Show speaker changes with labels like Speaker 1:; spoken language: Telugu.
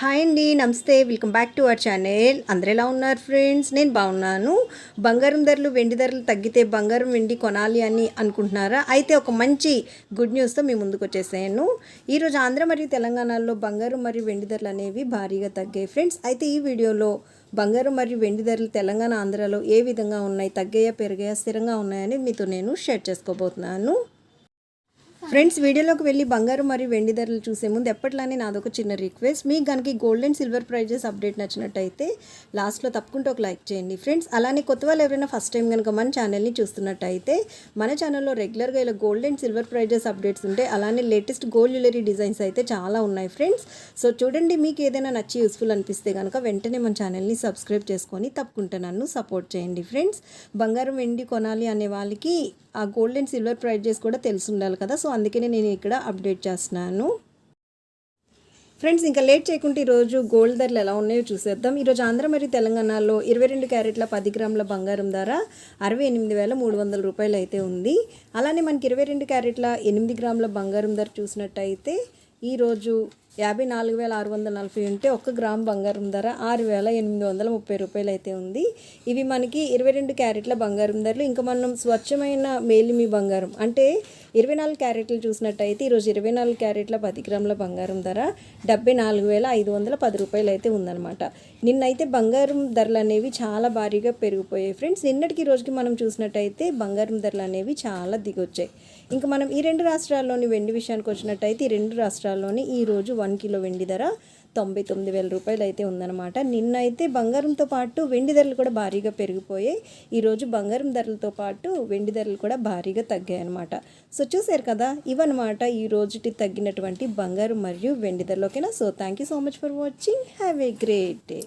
Speaker 1: హాయ్ అండి నమస్తే. Welcome back to our channel. అందరు ఎలా ఉన్నారు ఫ్రెండ్స్? నేను బాగున్నాను. బంగారం ధరలు వెండి ధరలు తగ్గితే బంగారం వెండి కొనాలి అని అనుకుంటున్నారా? అయితే ఒక మంచి గుడ్ న్యూస్తో మీ ముందుకు వచ్చేసాను. ఈరోజు ఆంధ్ర మరియు తెలంగాణలో బంగారం మరియు వెండి ధరలు అనేవి భారీగా తగ్గాయి. ఫ్రెండ్స్ అయితే ఈ వీడియోలో బంగారం మరియు వెండి ధరలు తెలంగాణ ఆంధ్రాలో ఏ విధంగా ఉన్నాయి తగ్గాయా పెరిగాయా స్థిరంగా ఉన్నాయని మీతో నేను షేర్ చేసుకోబోతున్నాను. ఫ్రెండ్స్ వీడియోలోకి వెళ్ళి బంగారం మరియు వెండి ధరలు చూసే ముందు ఎప్పట్లానే నాదొక చిన్న రిక్వెస్ట్ మీకు కనుక gold and silver prices update నచ్చినట్టయితే లాస్ట్లో తప్పకుండా ఒక లైక్ చేయండి. ఫ్రెండ్స్ అలానే కొత్త వాళ్ళు ఎవరైనా ఫస్ట్ టైం కనుక మన ఛానల్ని చూస్తున్నట్టయితే మన ఛానల్లో రెగ్యులర్గా ఇలా gold and silver prices updates ఉంటాయి అలానే లేటెస్ట్ గోల్డ్ జ్యువెలరీ డిజైన్స్ అయితే చాలా ఉన్నాయి ఫ్రెండ్స్ సో చూడండి మీకు ఏదైనా నచ్చి యూస్ఫుల్ అనిపిస్తే కనుక వెంటనే మన ఛానల్ని సబ్స్క్రైబ్ చేసుకొని తప్పకుండా నన్ను సపోర్ట్ చేయండి ఫ్రెండ్స్ బంగారం వెండి కొనాలి అనే వాళ్ళకి ఆ గోల్డ్ అండ్ సిల్వర్ ప్రైజెస్ కూడా తెలిసి ఉండాలి కదా. సో అందుకనే నేను ఇక్కడ అప్డేట్ చేస్తున్నాను. ఫ్రెండ్స్ ఇంకా లేట్ చేయకుండా ఈరోజు గోల్డ్ ధరలు ఎలా ఉన్నాయో చూసేద్దాం. ఈరోజు ఆంధ్ర మరియు తెలంగాణలో ఇరవై రెండు క్యారెట్ల పది గ్రాముల బంగారం ధర అరవై ఎనిమిది వేల మూడు వందల రూపాయలు అయితే ఉంది. అలానే మనకి ఇరవై రెండు క్యారెట్ల ఎనిమిది గ్రాముల బంగారం ధర చూసినట్టయితే ఈరోజు యాభై నాలుగు వేల ఆరు వందల నలభై ఉంటే ఒక్క గ్రామ్ బంగారం ధర ఆరు వేల ఎనిమిది వందల ముప్పై రూపాయలు అయితే ఉంది. ఇవి మనకి ఇరవై రెండు క్యారెట్ల బంగారం ధరలు. ఇంకా మనం స్వచ్ఛమైన మేలిమి బంగారం అంటే ఇరవై నాలుగు క్యారెట్లు చూసినట్టయితే ఈరోజు ఇరవై నాలుగు క్యారెట్ల పది గ్రాముల బంగారం ధర డెబ్బై నాలుగు వేల ఐదు వందల పది రూపాయలు అయితే ఉందన్నమాట. నిన్నైతే బంగారం ధరలు అనేవి చాలా భారీగా పెరిగిపోయాయి ఫ్రెండ్స్. నిన్నటికి రోజుకి మనం చూసినట్టయితే బంగారం ధరలు అనేవి చాలా దిగొచ్చాయి. ఇంకా మనం ఈ రెండు రాష్ట్రాల్లోని వెండి విషయానికి వచ్చినట్టయితే ఈ రెండు రాష్ట్రాల్లోని ఈ రోజు వన్ కిలో వెండి ధర తొంభై తొమ్మిది వేల రూపాయలు అయితే ఉందన్నమాట. నిన్న అయితే బంగారంతో పాటు వెండి ధరలు కూడా భారీగా పెరిగిపోయాయి. ఈరోజు బంగారం ధరలతో పాటు వెండి ధరలు కూడా భారీగా తగ్గాయి అనమాట సో చూసారు కదా ఇవన్నమాట ఈ రోజుటి తగ్గినటువంటి బంగారం మరియు వెండి ధరలు. ఓకేనా? So thank you so much for watching have a great day